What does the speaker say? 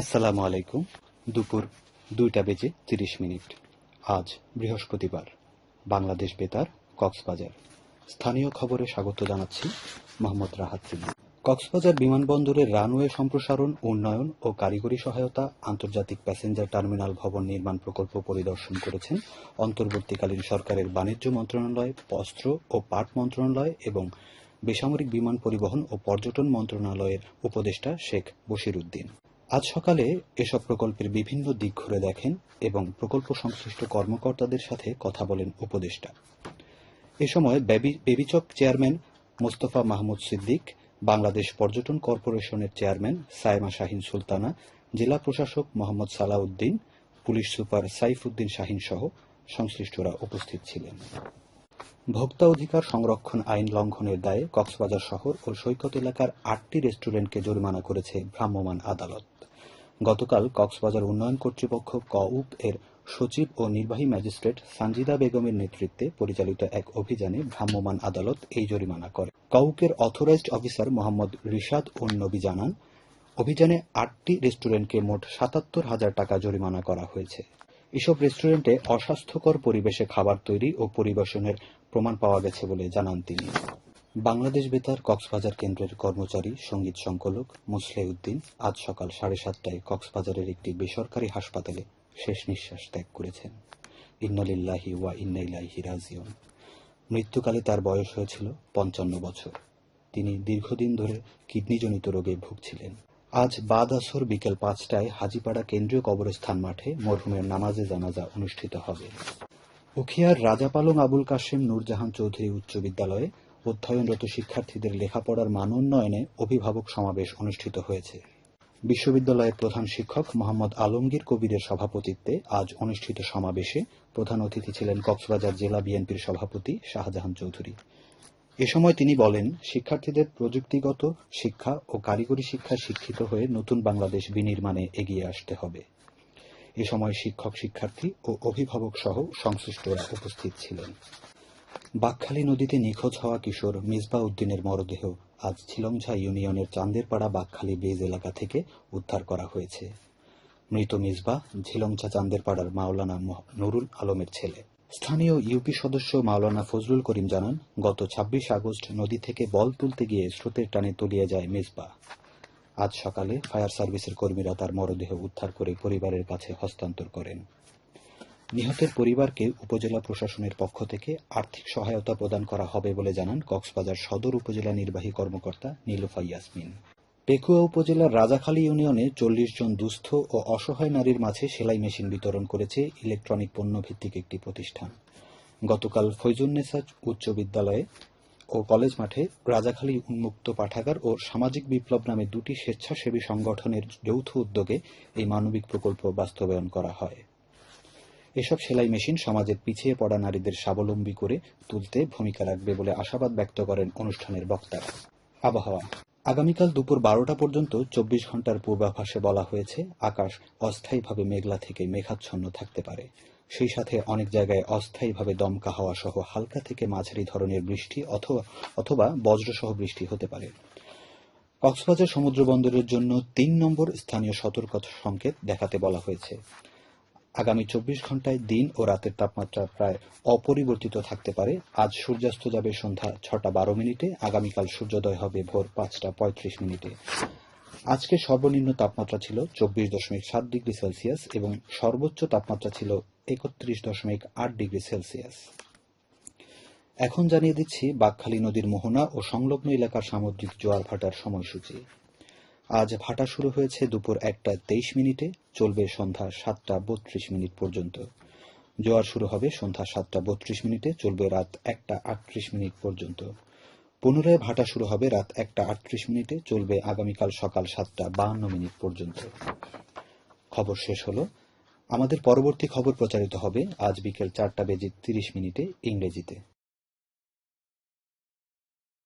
আসসালামু আলাইকুম। দুপুর দুইটা বেজে তিরিশ মিনিট। আজ বৃহস্পতিবার। বাংলাদেশ বেতার, কক্সবাজার। স্থানীয় খবরে স্বাগত জানাচ্ছি মোহাম্মদ রাহাত কক্সবাজার বিমানবন্দরের রানওয়ে সম্প্রসারণ, উন্নয়ন ও কারিগরি সহায়তা, আন্তর্জাতিক প্যাসেঞ্জার টার্মিনাল ভবন নির্মাণ প্রকল্প পরিদর্শন করেছেন অন্তর্বর্তীকালীন সরকারের বাণিজ্য মন্ত্রণালয়, বস্ত্র ও পাট মন্ত্রণালয় এবং বেসামরিক বিমান পরিবহন ও পর্যটন মন্ত্রণালয়ের উপদেষ্টা শেখ বশির উদ্দিন। আজ সকালে এসব প্রকল্পের বিভিন্ন দিক ঘুরে দেখেন এবং প্রকল্প সংশ্লিষ্ট কর্মকর্তাদের সাথে কথা বলেন উপদেষ্টা। এ সময় বেবি- বেবিচক চেয়ারম্যান মোস্তফা মাহমুদ সিদ্দিক, বাংলাদেশ পর্যটন কর্পোরেশনের চেয়ারম্যান সাইমা শাহিন সুলতানা, জেলা প্রশাসক মোহাম্মদ সালাউদ্দিন, পুলিশ সুপার সাইফুদ্দিন শাহিন সহ সংশ্লিষ্টরা উপস্থিত ছিলেন। ভোক্তা অধিকার সংরক্ষণ আইন লঙ্ঘনের দায়ে কক্সবাজার শহর ও সৈকত এলাকার আটটি রেস্টুরেন্টকে জরিমানা করেছে ভ্রাম্যমাণ আদালত। গতকাল কক্সবাজার উন্নয়ন কর্তৃপক্ষ কউপ এর সচিব ও নির্বাহী ম্যাজিস্ট্রেট সানজিদা বেগমের নেতৃত্বে পরিচালিত এক অভিযানে ভ্রাম্যমাণ আদালত এই জরিমানা করে। কউকের অথরাইজড অফিসার মোহাম্মদ রিশাদ নবী জানান, অভিযানে আটটি রেস্টুরেন্টকে মোট সাতাত্তর হাজার টাকা জরিমানা করা হয়েছে। এসব রেস্টুরেন্টে অস্বাস্থ্যকর পরিবেশে খাবার তৈরি ও পরিবেশনের প্রমাণ পাওয়া গেছে বলে জানান তিনি। বাংলাদেশ বেতার কক্সবাজার কেন্দ্রের কর্মচারী, সংগীত সংকলক মুসলে উদ্দিন আজ সকাল সাড়ে সাতটায় কক্সবাজারের একটি বেসরকারি হাসপাতালে শেষ নিঃশ্বাস ত্যাগ করেছেন। ইন্নলিল্লাহি ওয়া ইন্নাইলাহি রাজিউন। মৃত্যুকালে তার বয়স হয়েছিল পঞ্চান্ন বছর। তিনি দীর্ঘদিন ধরে কিডনিজনিত রোগে ভুগছিলেন। আজ বাদ আসর বিকেল পাঁচটায় হাজিপাড়া কেন্দ্রীয় কবরস্থান মাঠে মরহুমের নামাজে জানাজা অনুষ্ঠিত হবে। উখিয়ার রাজাপালং আবুল কাশেম নূরজাহান চৌধুরী উচ্চ বিদ্যালয়ে অধ্যয়নরত শিক্ষার্থীদের লেখাপড়ার মান উন্নয়নে অভিভাবক সমাবেশ অনুষ্ঠিত হয়েছে। বিশ্ববিদ্যালয়ের প্রধান শিক্ষক মোহাম্মদ আলমগীর কবিরের সভাপতিত্বে আজ অনুষ্ঠিত সমাবেশে প্রধান অতিথি ছিলেন কক্সবাজার জেলা বিএনপির সভাপতি শাহজাহান চৌধুরী। এ সময় তিনি বলেন, শিক্ষার্থীদের প্রযুক্তিগত শিক্ষা ও কারিগরি শিক্ষায় শিক্ষিত হয়ে নতুন বাংলাদেশ বিনির্মাণে এগিয়ে আসতে হবে। এ সময় শিক্ষক, শিক্ষার্থী ও অভিভাবক সহ সংশ্লিষ্টরা উপস্থিত ছিলেন। বাকখালী নদীতে নিখোঁজ হওয়া কিশোর মিসবা উদ্দিনের মরদেহ আজ ছিলংঝা ইউনিয়নের চান্দেরপাড়া বাকখালী বেজ এলাকা থেকে উদ্ধার করা হয়েছে। মৃত মিসবা ঝিলংঝা চান্দেরপাড়ার মাওলানা নুরুল আলমের ছেলে। স্থানীয় ইউপি সদস্য মাওলানা ফজলুল করিম জানান, গত ছাব্বিশ আগস্ট নদী থেকে বল তুলতে গিয়ে স্রোতের টানে তলিয়ে যায় মিসবা আজ সকালে ফায়ার সার্ভিসের কর্মীরা তার মরদেহ উদ্ধার করে পরিবারের কাছে হস্তান্তর করেন। নিহতের পরিবারকে উপজেলা প্রশাসনের পক্ষ থেকে আর্থিক সহায়তা প্রদান করা হবে বলে জানান কক্সবাজার সদর উপজেলা নির্বাহী কর্মকর্তা নীলুফা ইয়াসমিন। পেকুয়া উপজেলার রাজাখালী ইউনিয়নে চল্লিশ জন দুস্থ ও অসহায় নারীর মাঝে সেলাই মেশিন বিতরণ করেছে ইলেকট্রনিক পণ্য ভিত্তিক একটি প্রতিষ্ঠান। গতকাল ফৈজুন্নেসা উচ্চ বিদ্যালয়ে ও কলেজ মাঠে রাজাখালী উন্মুক্ত পাঠাগার ও সামাজিক বিপ্লব নামে দুটি স্বেচ্ছাসেবী সংগঠনের যৌথ উদ্যোগে এই মানবিক প্রকল্প বাস্তবায়ন করা হয়। এসব সেলাই মেশিন সমাজের পিছিয়ে পড়া নারীদের স্বাবলম্বী করে তুলতে ভূমিকা রাখবে বলে আশাবাদ ব্যক্ত করেন অনুষ্ঠানের বক্তারা। আবহাওয়া। আগামীকাল দুপুর বারোটা পর্যন্ত চব্বিশ ঘণ্টার পূর্বাভাসে বলা হয়েছে, আকাশ অস্থায়ীভাবে মেঘলা থেকে মেঘাচ্ছন্ন থাকতে পারে। সেই সাথে অনেক জায়গায় অস্থায়ীভাবে দমকা হাওয়া সহ হালকা থেকে মাঝারি ধরনের বৃষ্টি অথবা অথবা বজ্রসহ বৃষ্টি হতে পারে। কক্সবাজার সমুদ্র বন্দরের জন্য তিন নম্বর স্থানীয় সতর্কতা সংকেত দেখাতে বলা হয়েছে। আগামী চব্বিশ ঘন্টায় দিন ও রাতের তাপমাত্রা প্রায় অপরিবর্তিত থাকতে পারে। আজ সূর্যাস্ত যাবে সন্ধ্যা ছটা বারো মিনিটে, আগামীকাল সূর্যোদয় হবে ভোর পাঁচটা পঁয়ত্রিশ মিনিটে। আজকে সর্বনিম্ন তাপমাত্রা ছিল চব্বিশ দশমিক সাত ডিগ্রি সেলসিয়াস এবং সর্বোচ্চ তাপমাত্রা ছিল একত্রিশ দশমিক আট ডিগ্রি সেলসিয়াস। এখন জানিয়ে দিচ্ছি, বাকখালী নদীর মোহনা ও সংলগ্ন এলাকার সামুদ্রিক জোয়ার ভাটার সময়সূচি। আজ ভাটা শুরু হয়েছে দুপুর একটা তেইশ মিনিটে, চলবে সন্ধ্যা সাতটা বত্রিশ মিনিট পর্যন্ত। জোয়ার শুরু হবে সন্ধ্যা সাতটা বত্রিশ মিনিটে, চলবে রাত একটা আটত্রিশ মিনিট পর্যন্ত। পুনরায় ভাটা শুরু হবে রাত একটা আটত্রিশ মিনিটে, চলবে আগামীকাল সকাল সাতটা বাহান্ন মিনিট পর্যন্ত। খবর শেষ হলো। আমাদের পরবর্তী খবর প্রচারিত হবে আজ বিকেল চারটা বেজে তিরিশ মিনিটে ইংরেজিতে।